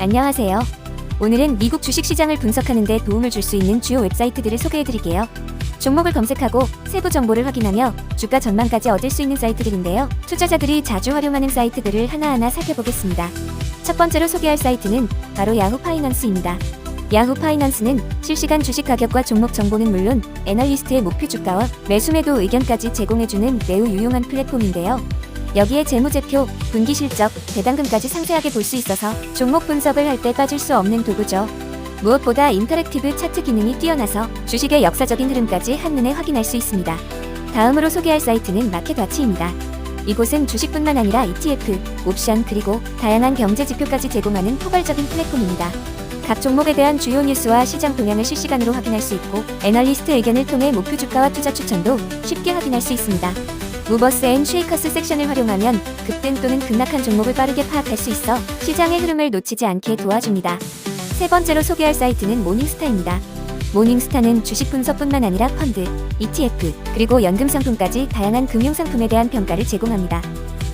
안녕하세요. 오늘은 미국 주식시장을 분석하는 데 도움을 줄 수 있는 주요 웹사이트들을 소개해드릴게요. 종목을 검색하고 세부 정보를 확인하며 주가 전망까지 얻을 수 있는 사이트들인데요. 투자자들이 자주 활용하는 사이트들을 하나하나 살펴보겠습니다. 첫 번째로 소개할 사이트는 바로 야후 파이넌스입니다. 야후 파이넌스는 실시간 주식 가격과 종목 정보는 물론 애널리스트의 목표 주가와 매수 매도 의견까지 제공해주는 매우 유용한 플랫폼인데요. 여기에 재무제표, 분기 실적, 배당금까지 상세하게 볼 수 있어서 종목 분석을 할 때 빠질 수 없는 도구죠. 무엇보다 인터랙티브 차트 기능이 뛰어나서 주식의 역사적인 흐름까지 한눈에 확인할 수 있습니다. 다음으로 소개할 사이트는 마켓와치입니다. 이곳은 주식뿐만 아니라 ETF, 옵션 그리고 다양한 경제 지표까지 제공하는 포괄적인 플랫폼입니다. 각 종목에 대한 주요 뉴스와 시장 동향을 실시간으로 확인할 수 있고 애널리스트 의견을 통해 목표 주가와 투자 추천도 쉽게 확인할 수 있습니다. 무버스 앤 쉐이커스 섹션을 활용하면 급등 또는 급락한 종목을 빠르게 파악할 수 있어 시장의 흐름을 놓치지 않게 도와줍니다. 세 번째로 소개할 사이트는 모닝스타입니다. 모닝스타는 주식 분석뿐만 아니라 펀드, ETF, 그리고 연금 상품까지 다양한 금융 상품에 대한 평가를 제공합니다.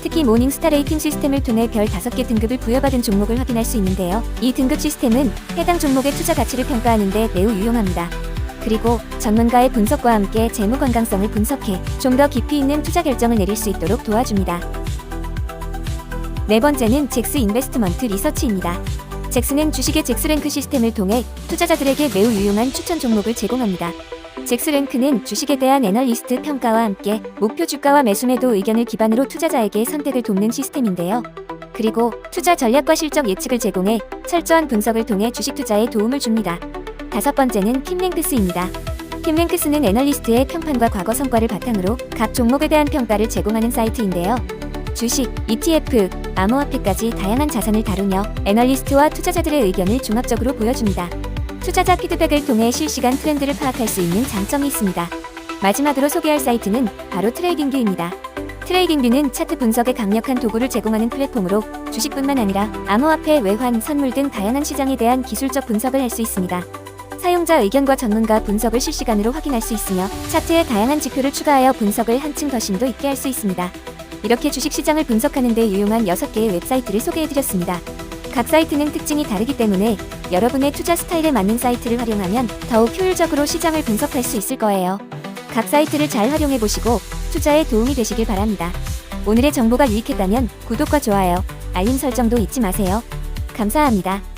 특히 모닝스타 레이팅 시스템을 통해 별 5개 등급을 부여받은 종목을 확인할 수 있는데요. 이 등급 시스템은 해당 종목의 투자 가치를 평가하는 데 매우 유용합니다. 그리고 전문가의 분석과 함께 재무 건강성을 분석해 좀 더 깊이 있는 투자 결정을 내릴 수 있도록 도와줍니다. 네 번째는 잭스 인베스트먼트 리서치입니다. 잭스는 주식의 잭스랭크 시스템을 통해 투자자들에게 매우 유용한 추천 종목을 제공합니다. 잭스랭크는 주식에 대한 애널리스트 평가와 함께 목표 주가와 매수 매도 의견을 기반으로 투자자에게 선택을 돕는 시스템인데요. 그리고 투자 전략과 실적 예측을 제공해 철저한 분석을 통해 주식 투자에 도움을 줍니다. 다섯 번째는 킴랭크스입니다. 킴랭크스는 애널리스트의 평판과 과거 성과를 바탕으로 각 종목에 대한 평가를 제공하는 사이트인데요. 주식, ETF, 암호화폐까지 다양한 자산을 다루며 애널리스트와 투자자들의 의견을 종합적으로 보여줍니다. 투자자 피드백을 통해 실시간 트렌드를 파악할 수 있는 장점이 있습니다. 마지막으로 소개할 사이트는 바로 트레이딩뷰입니다. 트레이딩뷰는 차트 분석에 강력한 도구를 제공하는 플랫폼으로 주식뿐만 아니라 암호화폐, 외환, 선물 등 다양한 시장에 대한 기술적 분석을 할 수 있습니다. 사용자 의견과 전문가 분석을 실시간으로 확인할 수 있으며 차트에 다양한 지표를 추가하여 분석을 한층 더 심도 있게 할 수 있습니다. 이렇게 주식시장을 분석하는 데 유용한 6개의 웹사이트를 소개해드렸습니다. 각 사이트는 특징이 다르기 때문에 여러분의 투자 스타일에 맞는 사이트를 활용하면 더욱 효율적으로 시장을 분석할 수 있을 거예요. 각 사이트를 잘 활용해 보시고 투자에 도움이 되시길 바랍니다. 오늘의 정보가 유익했다면 구독과 좋아요, 알림 설정도 잊지 마세요. 감사합니다.